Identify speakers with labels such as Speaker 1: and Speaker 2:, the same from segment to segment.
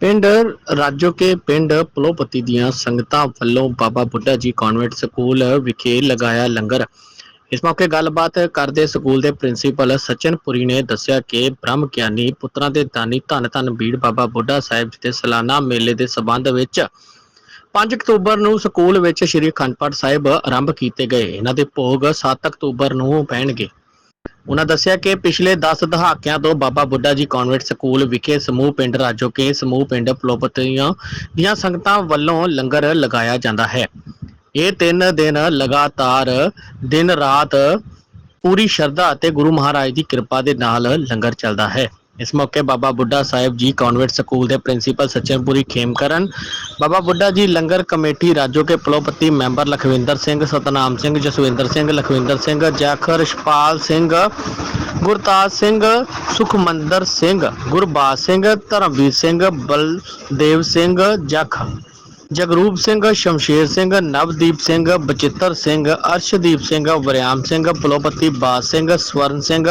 Speaker 1: ਪਿੰਡ ਰਾਜੋਕੇ ਪਿੰਡ ਪਲੋਪਤੀ ਦੀਆਂ ਸੰਗਤਾਂ ਵੱਲੋਂ ਬਾਬਾ ਬੁੱਢਾ ਜੀ ਕਨਵੈਂਟ ਸਕੂਲ ਵਿਖੇ ਲਗਾਇਆ ਲੰਗਰ। ਇਸ ਮੌਕੇ ਗੱਲਬਾਤ ਕਰਦੇ ਸਕੂਲ ਦੇ ਪ੍ਰਿੰਸੀਪਲ ਸਚਨਪੁਰੀ ਨੇ ਦੱਸਿਆ ਕਿ ਬ੍ਰਹਮ ਗਿਆਨੀ ਪੁੱਤਰਾਂ ਦੇ ਦਾਨੀ ਧੰਨ ਧੰਨ ਬੀੜ ਬਾਬਾ ਬੁੱਢਾ ਸਾਹਿਬ ਜੀ ਦੇ ਸਾਲਾਨਾ ਮੇਲੇ ਦੇ ਸਬੰਧ ਵਿੱਚ 5 ਅਕਤੂਬਰ ਨੂੰ ਸਕੂਲ ਵਿੱਚ ਸ੍ਰੀ ਅਖੰਡ ਪਾਠ ਸਾਹਿਬ ਆਰੰਭ ਕੀਤੇ ਗਏ। ਇਹਨਾਂ ਦੇ ਭੋਗ 7 ਅਕਤੂਬਰ ਨੂੰ ਪੈਣਗੇ। ਉਹਨਾਂ ਦੱਸਿਆ ਕਿ ਪਿਛਲੇ 10 ਦਹਾਕਿਆਂ ਤੋਂ ਬਾਬਾ ਬੁੱਢਾ ਜੀ ਕਨਵੈਂਟ ਸਕੂਲ ਵਿਖੇ ਸਮੂਹ ਪਿੰਡ ਰਾਜੋਕੇ ਸਮੂਹ ਪਿੰਡ ਪਲੋਪਤੀਆਂ ਦੀਆਂ ਸੰਗਤਾਂ ਵੱਲੋਂ ਲੰਗਰ ਲਗਾਇਆ ਜਾਂਦਾ ਹੈ। ਇਹ ਤਿੰਨ ਦਿਨ ਲਗਾਤਾਰ ਦਿਨ ਰਾਤ ਪੂਰੀ ਸ਼ਰਧਾ ਅਤੇ ਗੁਰੂ ਮਹਾਰਾਜ ਦੀ ਕਿਰਪਾ ਦੇ ਨਾਲ ਲੰਗਰ ਚੱਲਦਾ ਹੈ। ਇਸ ਮੌਕੇ ਬਾਬਾ ਬੁੱਢਾ ਸਾਹਿਬ ਜੀ ਕਨਵੈਂਟ ਸਕੂਲ ਦੇ ਪ੍ਰਿੰਸੀਪਲ ਸਚਨਪੁਰੀ ਖੇਮਕਰਨ, ਬਾਬਾ ਬੁੱਢਾ ਜੀ ਲੰਗਰ committee Rajoke ਪਲੋਪਤੀ member Lakhwinder Singh, Satnam Singh, Jaswinder Singh, Lakhwinder Singh, Jakhar ਸ਼ਪਾਲ Singh, Gurtaj Singh, Sukhmandar Singh, Gurbaj Singh, Dharamvir Singh, Baldev Singh, ਜਖ ਜਗਰੂਪ ਸਿੰਘ, ਸ਼ਮਸ਼ੇਰ ਸਿੰਘ, ਨਵਦੀਪ ਸਿੰਘ, ਬਚਿੱਤਰ ਸਿੰਘ, ਅਰਸ਼ਦੀਪ ਸਿੰਘ, ਵਰਿਆਮ ਸਿੰਘ, ਪਲੋਪਤੀ ਬਾਸ ਸਿੰਘ, ਸਵਰਨ ਸਿੰਘ,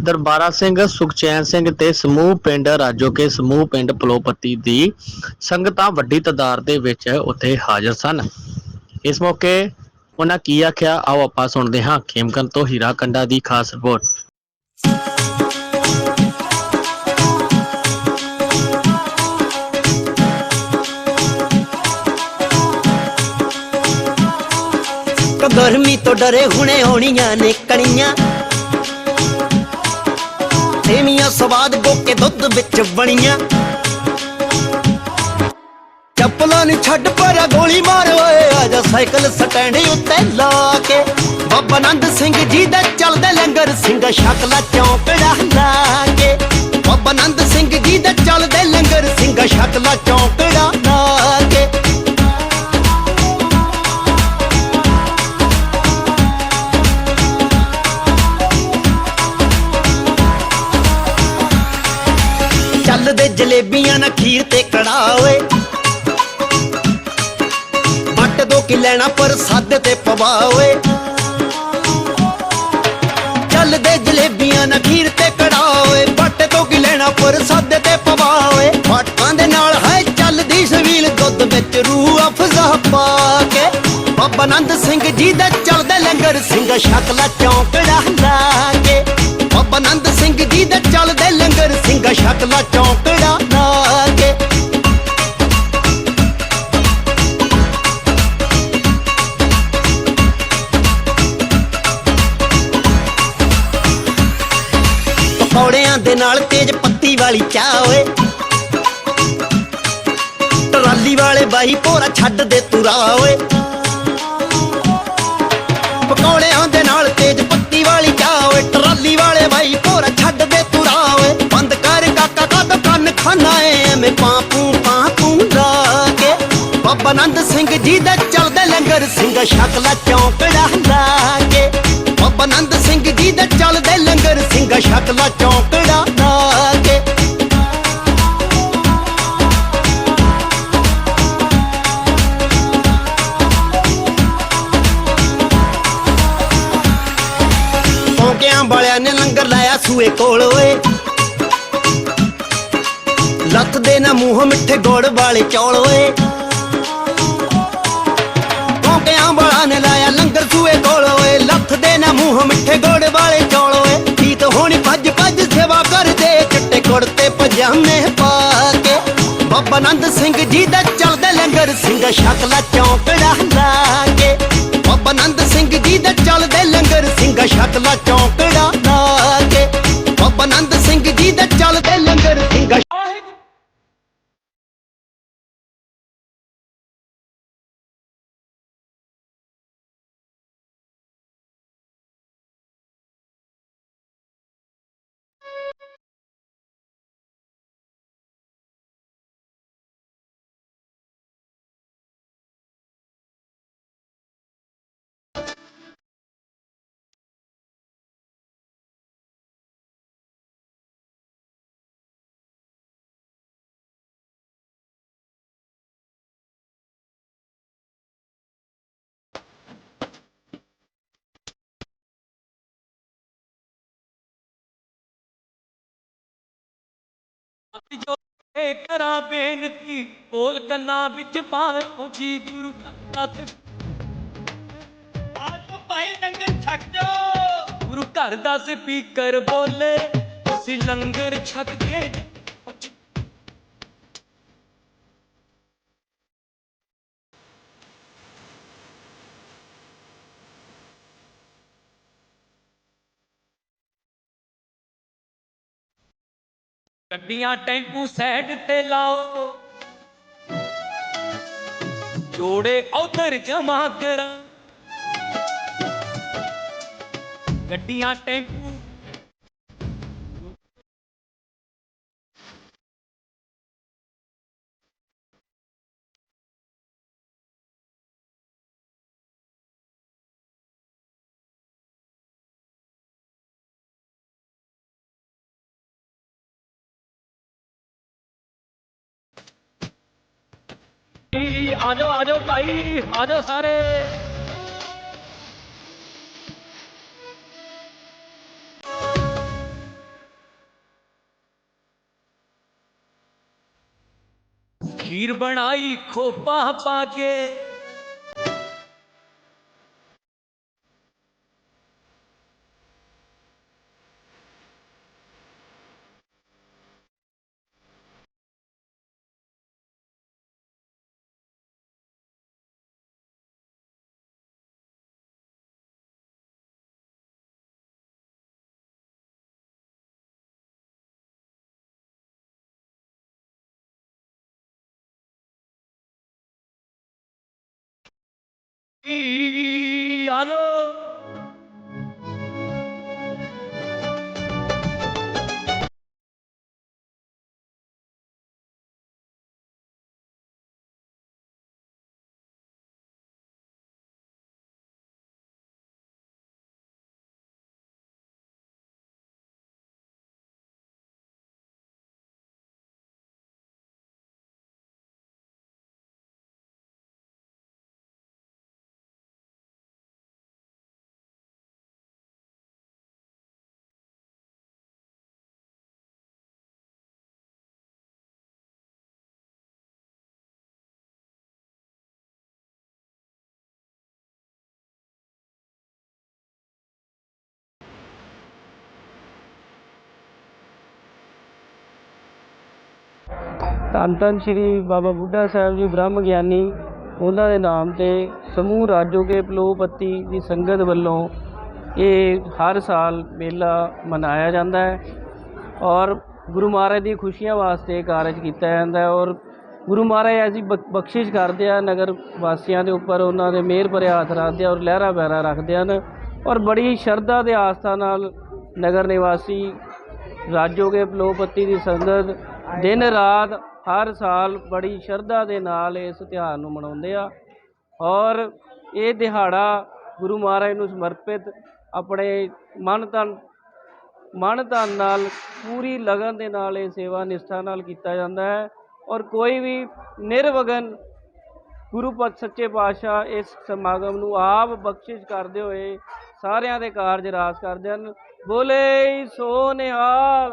Speaker 1: ਦਰਬਾਰਾ ਸਿੰਘ, ਸੁਖਚੈਨ ਸਿੰਘ ਤੇ ਸਮੂਹ ਪਿੰਡ ਰਾਜੋਕੇ ਸਮੂਹ ਪਿੰਡ ਪਲੋਪਤੀ ਦੀ ਸੰਗਤਾਂ ਵੱਡੀ ਤਾਦਾਦ ਦੇ ਵਿੱਚ ਉੱਥੇ ਹਾਜ਼ਰ ਸਨ। ਇਸ ਮੌਕੇ ਉਹਨਾਂ ਕੀ ਆਖਿਆ? ਆਓ ਆਪਾਂ ਸੁਣਦੇ ਹਾਂ ਖੇਮਕਨ ਤੋਂ ਹੀਰਾ ਕੰਡਾ ਦੀ ਖਾਸ ਰਿਪੋਰਟ।
Speaker 2: ਗਰਮੀ ਤੋਂ ਡਰੇ ਹੁਣੇ ਹੋਣੀਆਂ ਨੇ ਕਣੀਆਂ ਸੇਮੀਆਂ ਸਵਾਦ ਬੋਕੇ ਦੁੱਧ ਵਿੱਚ ਬਣੀਆਂ। ਚੱਪਲਾਂ ਨਹੀਂ ਛੱਡ ਪਰ ਗੋਲੀ ਮਾਰ ਓਏ, ਆ ਜਾ ਸਾਈਕਲ ਸਟੈਂਡ ਉੱਤੇ ਲਾ ਕੇ। ਬਾਬਾ ਨੰਦ ਸਿੰਘ ਜੀ ਦਾ ਚੱਲਦੇ ਲੰਗਰ, ਸਿੰਘ ਸ਼ਕਲਾ ਚੌਂਕੜਾ ਲਾ ਕੇ। ਬਾਬਾ ਨੰਦ ਸਿੰਘ ਜੀ ਦਾ ਚੱਲਦੇ ਲੰਗਰ, ਸਿੰਘ ਸ਼ਕਲਾ ਚੌਂਕੜਾ ਚੱਲਦੇ ਜਲੇਬੀਆਂ ਨਾ ਖੀਰ ਤੇ ਕੜਾ ਓਏ। ਵੱਟ ਦੋ ਕਿ ਲੈਣਾ ਪਰ ਸੱਦ ਤੇ ਪਵਾ ਓਏ। ਚੱਲਦੇ ਜਲੇਬੀਆਂ ਨਾ ਖੀਰ ਤੇ ਕੜਾ ਓਏ। ਵੱਟ ਦੋ ਕਿ ਲੈਣਾ ਪਰ ਸੱਦ ਤੇ ਪਵਾ ਓਏ। ਫਾਟਾਂ ਦੇ ਨਾਲ ਹੈ ਚੱਲਦੀ ਸਵੀਲ ਦੁੱਧ ਵਿੱਚ ਰੂਹ ਅਫਜ਼ਾ ਪਾ ਕੇ। ਬਾਬਾ ਨੰਦ ਸਿੰਘ ਜੀ ਦਾ ਚੱਲਦਾ ਲੰਗਰ, ਸਿੰਘ ਸ਼ਕਲਾ ਚੌਂਕੜਾ ਲਾ ਲੰਗਰ ਸਿੰਘ ਸ਼ਕਲਾ ਚੌਂਕੜਾ ਲਾ ਕੇ ਪਕੌੜਿਆਂ ਦੇ ਨਾਲ ਤੇਜ ਪੱਤੀ ਵਾਲੀ ਚਾਹ ਓਏ। ਟਰਾਲੀ ਵਾਲੇ ਬਾਈ ਭੋਰਾ ਛੱਡ ਦੇ ਤੁਰਾ ਓਏ। ਪਕੌੜਿਆਂ ਦੇ ਨਾਲ ਤੇਜ ਪੱਤੀ ਵਾਲੀ ਚਾਹ ਓਏ, ਟਰਾਲੀ ਵਾਲੇ ਬਾਬਾ ਸਿੰਘ ਜੀ ਦਾ ਚੱਲਦਾ ਲੰਗਰ। ਸਿੰਘ ਸ਼ਕਲਾ ਚੌਂਕੜਾ ਲਾ ਕੇ ਬਾਬਾ ਨੰਦ ਸਿੰਘ ਜੀ ਦਾ ਚੱਲਦੇ ਲੰਗਰ। ਸਿੰਘ ਸ਼ਕਲਾ ਚੌਂਕੜਾ ਲਾ ਕੇ ਪੌਂਕਿਆਂ ਵਾਲਿਆਂ ਨੇ ਲੰਗਰ ਲਾਇਆ ਸੂਏ ਕੋਲ ਓਏ। ਲੱਤ ਦੇ ਨਾ ਮੂੰਹ ਮਿੱਠੇ ਗੋੜ ਵਾਲੇ ਚੌਲ ਓਏ। ਪੌਂਕਿਆਂ ਵਾਲਿਆਂ ਨੇ ਲਾਇਆ ਲੰਗਰ ਸੂਏ ਕੋਲ ਓਏ ਲੱਤ ਦੇ ਨਾ ਮੂੰਹ ਮਿੱਠੇ ਗੋੜ ਵਾਲੇ ਚੌਲ ਓਏ। ਪੀਤ ਹੋਣੀ ਭੱਜ ਭੱਜ ਸੇਵਾ ਕਰਦੇ, ਚਿੱਟੇ ਕੁੜਤੇ ਪਜਾਮੇ ਪਾ ਕੇ। ਬਾਬਾ ਨੰਦ ਸਿੰਘ ਜੀ ਦਾ ਚੱਲਦਾ ਲੰਗਰ, ਸਿੰਘ ਸ਼ਕਲਾ ਚੌਂਕੜਾ ਲਾ ਕੇ। ਬਾਬਾ ਨੰਦ ਸਿੰਘ ਜੀ ਦਾ ਚੱਲਦੇ ਲੰਗਰ, ਸਿੰਘ ਸ਼ਕਲਾ ਚੌਂਕ ਜੋ
Speaker 3: ਇਹ ਕਰਾਂ ਬੇਨਤੀ ਬੋਲ ਕੰਨਾਂ ਵਿੱਚ ਪਾਵੇ ਜੀ ਗੁਰੂ ਨਾਥ ਆਜੋ ਭਾਈ ਲੰਗਰ ਛਕ ਜੋ। ਗੁਰੂ ਘਰ ਦਾ ਸਪੀਕਰ ਬੋਲੇ ਤੁਸੀਂ ਲੰਗਰ ਛਕ ਕੇ ਗੱਡੀਆਂ ਟੈਂਪੂ ਸਾਈਡ ਤੇ ਲਾਓ। ਜੋੜੇ ਉਧਰ ਜਮਾ ਕਰਾਂ। ਗੱਡੀਆਂ ਟੈਂਪੂ आजो आजो आ जाओ भाई आ जाओ सारे। खीर बनाई खोपा पाके।
Speaker 4: Ano ਧੰਨ ਧੰਨ ਸ਼੍ਰੀ ਬਾਬਾ ਬੁੱਢਾ ਸਾਹਿਬ ਜੀ ਬ੍ਰਹਮ ਗਿਆਨੀ ਉਹਨਾਂ ਦੇ ਨਾਮ ਤੇ ਸਮੂਹ ਰਾਜੋਗੇ ਪਲੋਪਤੀ ਦੀ ਸੰਗਤ ਵੱਲੋਂ ਇਹ ਹਰ ਸਾਲ ਮੇਲਾ ਮਨਾਇਆ ਜਾਂਦਾ ਹੈ ਔਰ ਗੁਰੂ ਮਹਾਰਾਜ ਦੀ ਖੁਸ਼ੀਆਂ ਵਾਸਤੇ ਇਹ ਕਾਰਜ ਕੀਤਾ ਜਾਂਦਾ ਹੈ ਔਰ ਗੁਰੂ ਮਹਾਰਾਜ ਐਸੀ ਬਖ- ਬਖਸ਼ਿਸ਼ ਕਰਦੇ ਆ ਨਗਰ ਵਾਸੀਆਂ ਦੇ ਉੱਪਰ, ਉਹਨਾਂ ਦੇ ਮਿਹਰ ਭਰੇ ਹੱਥ ਰੱਖਦੇ ਔਰ ਲਹਿਰਾ ਬਹਿਰਾ ਰੱਖਦੇ ਹਨ ਔਰ ਬੜੀ ਸ਼ਰਧਾ ਤੇ ਆਸਥਾ ਨਾਲ ਨਗਰ ਨਿਵਾਸੀ ਰਾਜੋਗੇ ਪਲੋਪਤੀ ਦੀ ਸੰਗਤ ਦਿਨ ਰਾਤ ਹਰ ਸਾਲ ਬੜੀ ਸ਼ਰਧਾ ਦੇ ਨਾਲ ਇਸ ਤਿਉਹਾਰ ਨੂੰ ਮਨਾਉਂਦੇ ਆ। ਔਰ ਇਹ ਦਿਹਾੜਾ ਗੁਰੂ ਮਹਾਰਾਜ ਨੂੰ ਸਮਰਪਿਤ ਆਪਣੇ ਮਨ ਤਨ, ਮਨ ਧਨ ਨਾਲ, ਪੂਰੀ ਲਗਨ ਦੇ ਨਾਲ ਇਹ ਸੇਵਾ ਨਿਸ਼ਠਾ ਨਾਲ ਕੀਤਾ ਜਾਂਦਾ ਹੈ। ਔਰ ਕੋਈ ਵੀ ਨਿਰਵਗਨ ਗੁਰੂ ਪਤ ਸੱਚੇ ਪਾਤਸ਼ਾਹ ਇਸ ਸਮਾਗਮ ਨੂੰ ਆਪ ਬਖਸ਼ਿਸ਼ ਕਰਦੇ ਹੋਏ ਸਾਰਿਆਂ ਦੇ ਕਾਰਜ ਰਾਸ ਕਰਦੇ ਹਨ। ਬੋਲੇ ਸੋ ਨਿਹਾਲ।